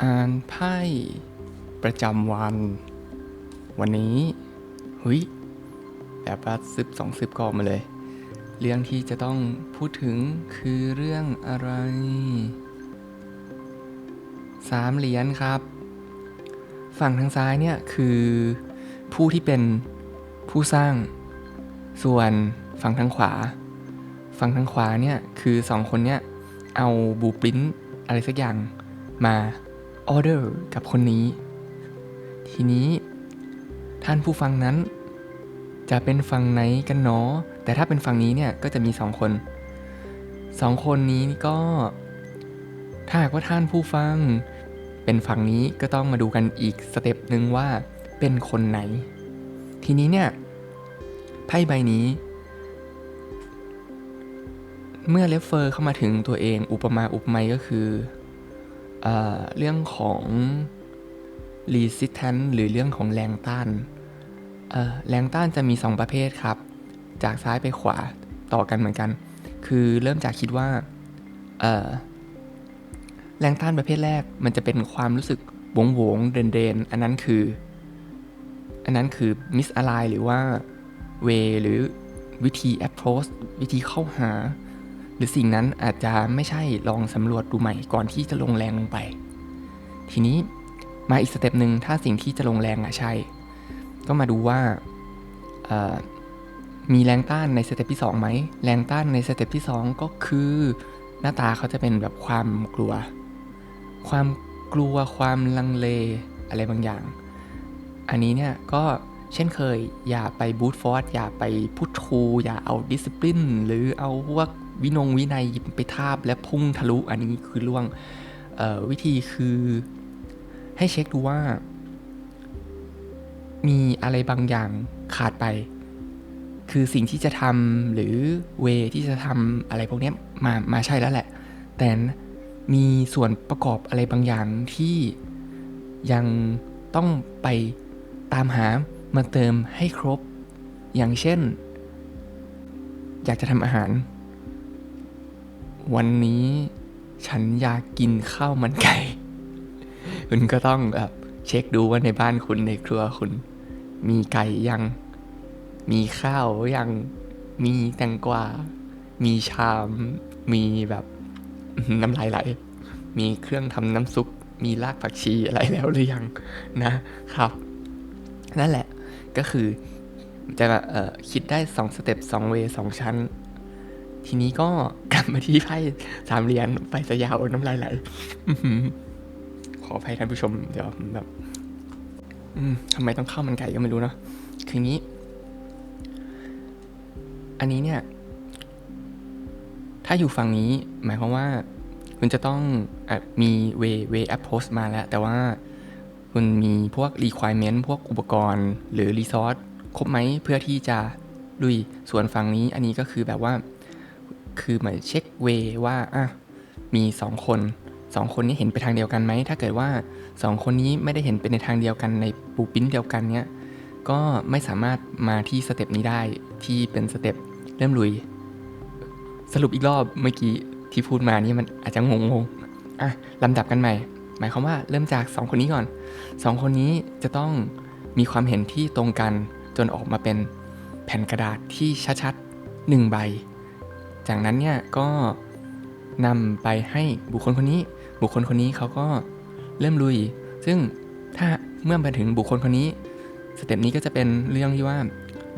อ่านไพ่ประจำวัน วันนี้เฮ้ยแบบว่าซึบสองซึบกออกมาเลย เรื่องที่จะต้องพูดถึงคือเรื่องอะไรสามเหรียญครับ ฝั่งทางซ้ายเนี่ยคือผู้ที่เป็นผู้สร้าง ส่วนฝั่งทางขวา ฝั่งทางขวาเนี่ยคือสองคนเนี่ยเอาบูปริ้นอะไรสักอย่างมา ออเดอร์กับคนนี้ ทีนี้ท่านผู้ฟังนั้น จะเป็นฝั่งไหนกันเนาะแต่ถ้าเป็นฝั่งนี้เนี่ยก็จะมีสองคนสองคนนี้ก็ ถ้าหากว่าท่านผู้ฟัง เป็นฝั่งนี้ก็ต้องมาดูกันอีกสเต็ปหนึ่งว่าเป็นคนไหน ทีนี้เนี่ยไพ่ใบนี้ เมื่อเลฟเฟอร์เข้ามาถึงตัวเองอุปมาอุปไมยก็คือ เเรื่องของ resistance หรือเรื่องของแรงต้านแรงต้านจะมี 2 ประเภทครับ จากซ้ายไปขวาต่อกันเหมือนกัน คือเริ่มจากคิดว่าแรงต้านประเภทแรกมันจะเป็นความรู้สึกหวงหวงเดนเดนอันนั้นคือ อันนั้นคือมิสอะไลหรือว่าเวหรือวิธี approach วิธีเข้าหา หรือสิ่งนั้นอาจจะไม่ใช่ลองสำรวจดูใหม่ก่อนที่จะลงแรงลงไป ทีนี้มาอีกสเต็ปหนึ่งถ้าสิ่งที่จะลงแรงอะใช่ ก็มาดูว่ามีแรงต้านในสเต็ปที่2ไหมแรงต้านในสเต็ปที่ 2 ก็คือ หน้าตาเขาจะเป็นแบบความกลัว ความกลัวความลังเลอะไรบางอย่าง อันนี้เนี่ยก็เช่นเคยอย่าไปบูตฟอร์สอย่าไปพุททูอย่าเอาดิส i ปลินหรือเอาพวก วินงวินัยไปทาบและพุ่งทะลุอันนี้คือล่วงวิธีคือให้เช็คดูว่า มีอะไรบางอย่างขาดไป คือสิ่งที่จะทำหรือเวที่จะทำอะไรพวกนี้มามาใช่แล้วแหละ แต่มีส่วนประกอบอะไรบางอย่างที่ยังต้องไปตามหามาเติมให้ครบ อย่างเช่น อยากจะทำอาหาร วันนี้ฉันอยากกินข้าวมันไก่ คุณก็ต้องแบบเช็คดูว่าในบ้านคุณในครัวคุณ มีไก่ยัง มีข้าวยัง มีแตงกวา มีชาม มีแบบน้ำลายไหล มีเครื่องทำน้ำซุป มีรากผักชีอะไรแล้วหรือยังนะครับ นั่นแหละก็คือจะเอ่อคิดได้2สเต็ป2เว2ชั้น ทีนี้ก็กลับมาที่ไพ่สามเหรียญไปสยาวน้ำลายไหลขออภัยท่านผู้ชม เดี๋ยวแบบทำไมต้องข้าวมันไก่ก็ไม่รู้เนาะคืองี้ อันนี้เนี่ย ถ้าอยู่ฝั่งนี้ หมายความว่า คุณจะต้องอมีเวเวแอปโพสมาแล้ว แต่ว่าคุณมีพวก requirement พวกอุปกรณ์ หรือ resource ครบไหมเพื่อที่จะลุยส่วนฝั่งนี้ อันนี้ก็คือแบบว่า คือเหมือนเช็คเวว่าอะมี2คน2 คนนี้เห็นไปทางเดียวกันไหม ถ้าเกิดว่า 2 คนนี้ไม่ได้เห็นเป็นในทางเดียวกันในปูปิ้นเดียวกันเนี้ยก็ไม่สามารถมาที่สเต็ปนี้ได้ที่เป็นสเต็ปเริ่มลุย สรุปอีกรอบเมื่อกี้ที่พูดมานี่มันอาจจะงงๆอะลำดับกันใหม่ หมายความว่าเริ่มจาก 2 คนนี้ก่อน 2 คนนี้จะต้องมีความเห็นที่ตรงกันจนออกมาเป็นแผ่นกระดาษที่ชัดๆหนึ่งใบ จากนั้นเนี่ยก็นำไปให้บุคคลคนนี้ บุคคลคนนี้เขาก็เริ่มลุย ซึ่งถ้าเมื่อมาถึงบุคคลคนนี้ สเต็ปนี้ก็จะเป็นเรื่องที่ว่า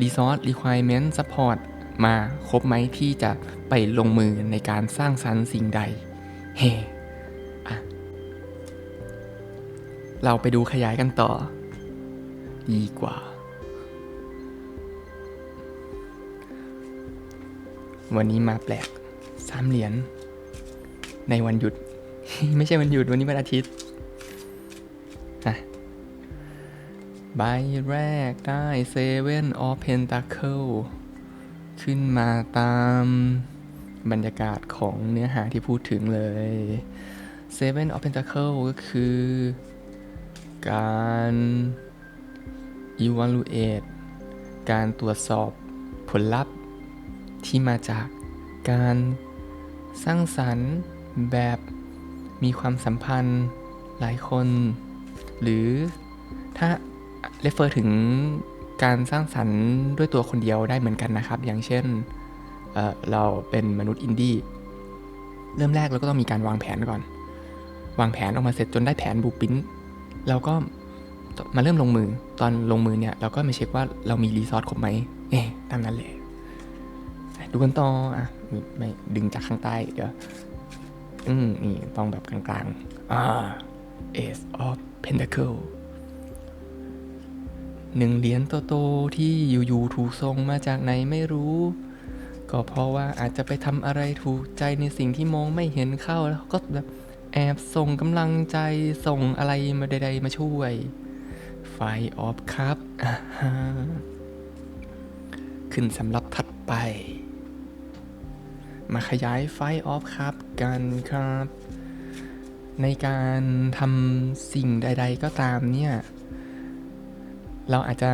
resource requirement support มาครบไหมที่จะไปลงมือในการสร้างสรรค์สิ่งใด เฮ้อะเราไปดูขยายกันต่อ ดีกว่า วันนี้มาแปลกสามเหรียญในวันหยุด ไม่ใช่วันหยุดวันนี้วันอาทิตย์อะใบแรกได้เซเว่นออฟเพนตาเคิลขึ้นมาตามบรรยากาศของเนื้อหาที่พูดถึงเลย Seven of Pentacle ก็คือ การ evaluate การตรวจสอบผลลัพธ์ ที่มาจากการสร้างสรรค์แบบมีความสัมพันธ์หลายคน หรือถ้าเรฟเฟอร์ถึงการสร้างสรรค์ด้วยตัวคนเดียวได้เหมือนกันนะครับ อย่างเช่นเเราเป็นมนุษย์อินดี้เริ่มแรกเราก็ต้องมีการวางแผนก่อน วางแผนออกมาเสร็จจนได้แผนบูปินเราก็มาเริ่มลงมือตอนลงมือเนี่ย เราก็มาเช็คว่าเรามีรีซอสครบไหมเอ๊ะตามนั้นเลย ดูกันต่ออะไม่ดึงจากข้างใต้เดี๋ยวอืมนี่ต้องแบบกลางๆอ่า Ace of Pentacle หนึ่งเหรียญโตๆที่อยู่ๆถูกส่งมาจากไหนไม่รู้ ก็เพราะว่าอาจจะไปทำอะไรถูกใจในสิ่งที่มองไม่เห็นเข้าแล้วก็แบบแอบส่งกำลังใจส่งอะไรมาใดๆมาช่วย ไฟออฟครับ ขึ้นสำหรับถัดไป มาขยายไฟออฟครับกันครับ ในการทำสิ่งใด ๆ ก็ตามเนี่ย เราอาจจะ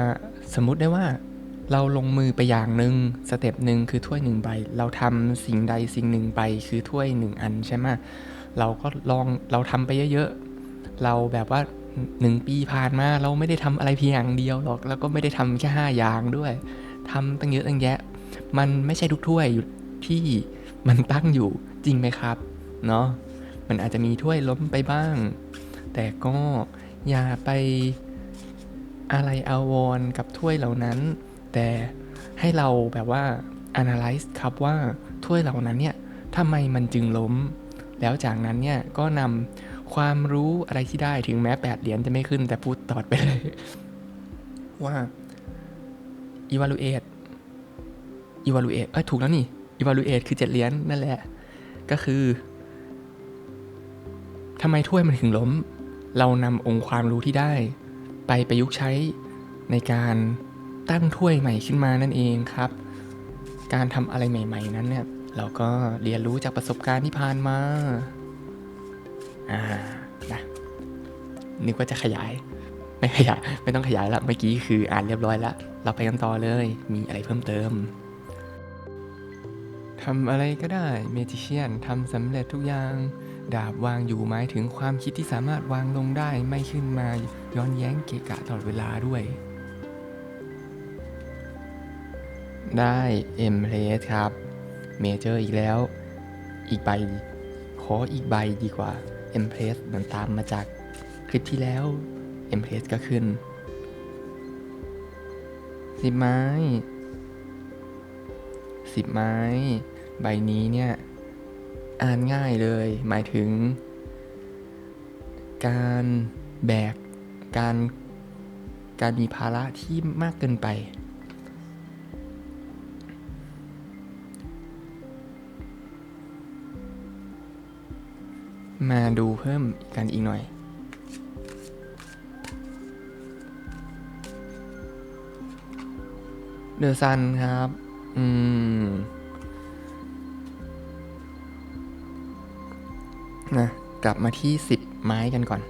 สมมติได้ว่า เราลงมือไปอย่างหนึ่งสเต็ปหนึ่งคือถ้วยหนึ่งใบ เราทำสิ่งใดสิ่งหนึ่งไปคือถ้วยหนึ่งอันใช่ไหมเราก็ลองเราทำไปเยอะๆ เราแบบว่าหนึ่งปีผ่านมาเราไม่ได้ทำอะไรเพียงอย่างเดียวหรอก แล้วก็ไม่ได้ทำแค่ห้าอย่างด้วยทำตั้งเยอะตั้งแยะ มันไม่ใช่ทุกถ้วยอยู่ที่ มันตั้งอยู่จริงไหมครับ เนาะมันอาจจะมีถ้วยล้มไปบ้าง แต่ก็อย่าไปอะไรอาวรกับถ้วยเหล่านั้น แต่ให้เราแบบว่า analyze ครับว่าถ้วยเหล่านั้นเนี่ยทำไมมันจึงล้ม แล้วจากนั้นเนี่ยก็นำความรู้อะไรที่ได้ถึงแม้แปดเหรียญจะไม่ขึ้นแต่พูดตอดไปเลย ว่า evaluate evaluate เอ้ยถูกแล้วนี่ evaluate คือเจ็ดเหรียญนั่นแหละ ก็คือทำไมถ้วยมันถึงล้ม เรานำองค์ความรู้ที่ได้ ไปประยุกต์ใช้ในการตั้งถ้วยใหม่ขึ้นมานั่นเองครับ การทำอะไรใหม่ ๆ นั้นเนี่ย เราก็เรียนรู้จากประสบการณ์ที่ผ่านมา อ่า นะนึกว่าจะขยาย ไม่ขยาย ไม่ต้องขยายละ เมื่อกี้คืออ่านเรียบร้อยแล้วเราไปกันต่อเลย มีอะไรเพิ่มเติม ทำอะไรก็ได้เมจิเชียนทำสำเร็จทุกอย่าง ดาบวางอยู่หมายถึงความคิดที่สามารถวางลงได้ไม่ขึ้นมาย้อนแย้งเกะกะตลอดเวลาด้วย ได้เอ็มเพลสครับเมเจอร์อีกแล้ว อีกใบ ขออีกใบดีกว่าเอ็มเพลสมันตามมาจากคลิปที่แล้วเอ็มเพลสก็ขึ้นสิบไม้ สิบไม้ ใบนี้เนี่ยอ่านง่ายเลย หมายถึง การแบก การการมีภาระที่มากเกินไป มาดูเพิ่มกันอีกหน่อยเดอะซันครับ อืม นะ กลับมาที่10ไม้กันก่อน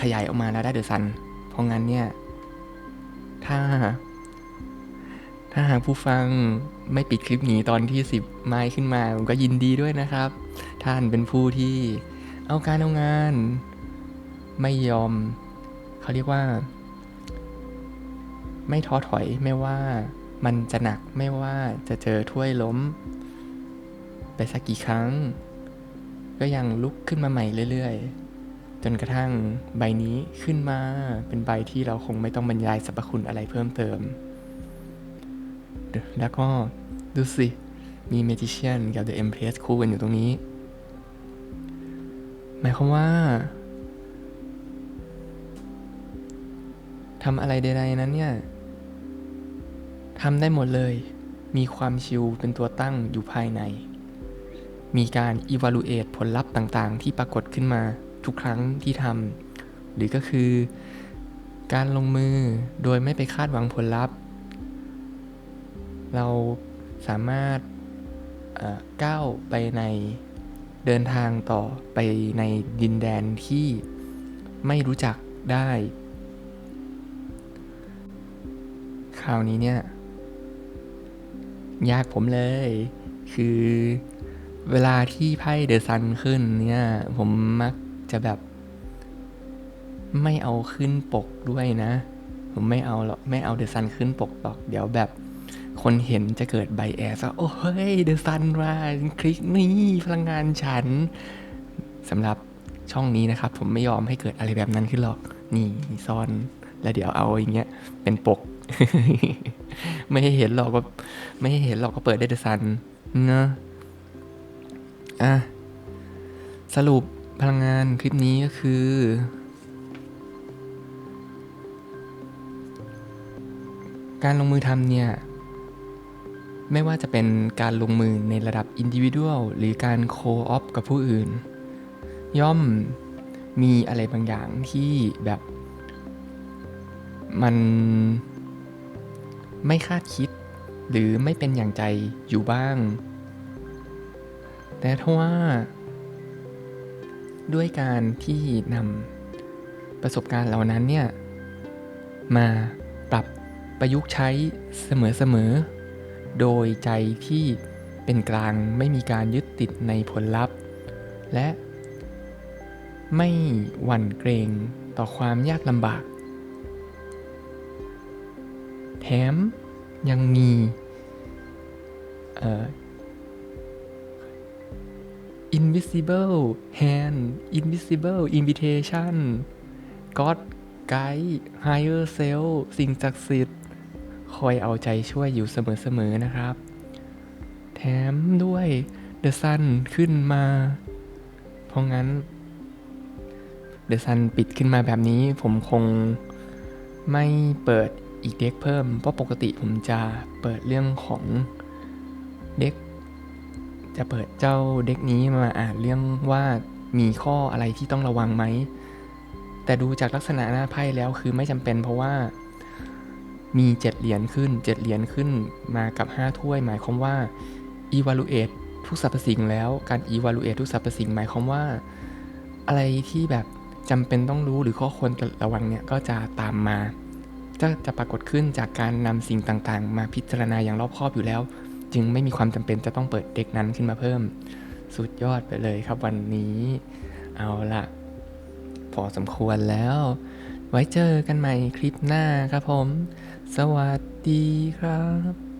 ขยายออกมาแล้วได้เดอะซัน เพราะงั้นเนี่ย ถ้า ถ้าหากผู้ฟังไม่ปิดคลิปนี้ตอนที่10ไม้ขึ้นมา ผมก็ยินดีด้วยนะครับ ท่านเป็นผู้ที่เอาการเอางาน ไม่ยอม เขาเรียกว่า ไม่ท้อถอยไม่ว่า มันจะหนักไม่ว่าจะเจอถ้วยล้ม ไปสักกี่ครั้ง ก็ยังลุกขึ้นมาใหม่เรื่อยๆ จนกระทั่งใบนี้ขึ้นมาเป็นใบที่เราคงไม่ต้องบรรยายสรรพคุณอะไรเพิ่มเติม แล้วก็ดูสิ มีเมจิเชียนกับ The Empress คู่กันอยู่ตรงนี้ หมายความว่าทำอะไรใดๆนั้นเนี่ย ทำได้หมดเลย มีความชิลเป็นตัวตั้งอยู่ภายใน มีการ evaluate ผลลัพธ์ต่างๆ ที่ปรากฏขึ้นมาทุกครั้งที่ทำ หรือก็คือ การลงมือโดยไม่ไปคาดหวังผลลัพธ์ เราสามารถก้าวไปในเดินทางต่อไปในดินแดนที่ไม่รู้จักได้ คราวนี้เนี่ย ยากผมเลย คือเวลาที่ไพ่เดอะซันขึ้นเนี่ย ผมมักจะแบบ ไม่เอาขึ้นปกด้วยนะ ผมไม่เอาหรอกไม่เอาเดอะซันขึ้นปกหรอก เดี๋ยวแบบ คนเห็นจะเกิดไบแอสว่าโอ้เฮ้ยเดอะซันว่าคลิกนี่พลังงานฉันสำหรับช่องนี้นะครับ ผมไม่ยอมให้เกิดอะไรแบบนั้นขึ้นหรอก นี่ซ่อน แล้วเดี๋ยวเอาอย่างเงี้ยเป็นปก ไม่ให้เห็นหรอกว่าไม่ให้เห็นหรอกก็เปิดได้เดซันเนอะอะสรุปพลังงานคลิปนี้ก็คือ การลงมือทำเนี่ย ไม่ว่าจะเป็นการลงมือในระดับอินดิวิ u a l หรือการโคออฟกับผู้อื่น ย่อมมีอะไรบางอย่างที่แบบ มัน ไม่คาดคิด หรือไม่เป็นอย่างใจอยู่บ้าง แต่ถ้าว่า ด้วยการที่นำประสบการณ์เหล่านั้นเนี่ย มาปรับประยุกต์ใช้เสมอๆ โดยใจที่เป็นกลางไม่มีการยึดติดในผลลัพธ์ และไม่หวั่นเกรงต่อความยากลำบาก มยังมีเอ่อ invisible hand invisible invitation God Guide Higher Self สิ่งศักดิ์สิทธิ์คอยเอาใจช่วยอยู่เสมอๆนะครับ แถมด้วย The Sun ขึ้นมา เพราะงั้น The Sun ปิดขึ้นมาแบบนี้ผมคงไม่เปิด อีกเด็กเพิ่มเพราะปกติผมจะเปิดเรื่องของเด็ก จะเปิดเจ้าเด็กนี้มาอ่านเรื่องว่ามีข้ออะไรที่ต้องระวังไหม แต่ดูจากลักษณะหน้าไพ่แล้วคือไม่จำเป็นเพราะว่ามีเจ็ดเหรียญขึ้นเจ็ดเหรียญขึ้นมากับ5ถ้วย หมายความว่า evaluate ทุกสรรพสิ่งแล้วการ evaluate ทุกสรรพสิ่งหมายความว่า อะไรที่แบบจำเป็นต้องรู้หรือข้อควรระวังเนี่ยก็จะตามมา จะจะปรากฏขึ้นจากการนำสิ่งต่างๆ มาพิจารณาอย่างรอบคอบอยู่แล้ว จึงไม่มีความจำเป็นจะต้องเปิดเด็กนั้นขึ้นมาเพิ่ม สุดยอดไปเลยครับวันนี้ เอาละพอสมควรแล้ว ไว้เจอกันใหม่คลิปหน้าครับผม สวัสดีครับ